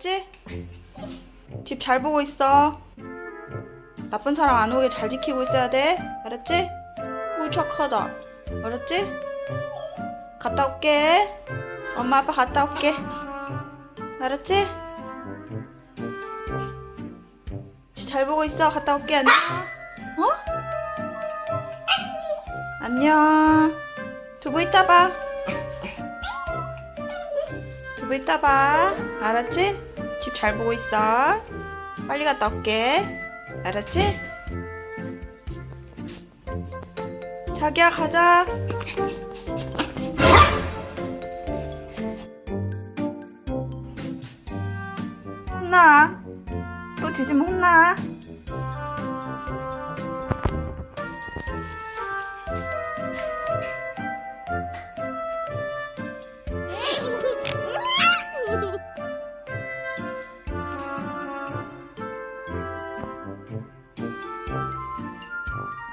알았지? 집 잘 보고 있어. 나쁜 사람 안 오게 잘 지키고 있어야 돼. 알았지? 우 착하다. 알았지? 갔다 올게. 엄마 아빠 갔다 올게. 알았지? 집 잘 보고 있어. 갔다 올게. 안녕. 어? 안녕. 두부 이따 봐. 두부 이따 봐. 알았지? 집 잘 보고 있어. 빨리 갔다 올게. 알았지? 자기야 가자. 혼나. 또 뒤지면 혼나.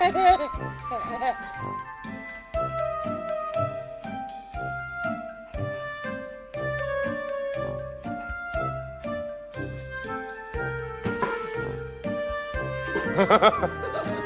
Ha ha ha.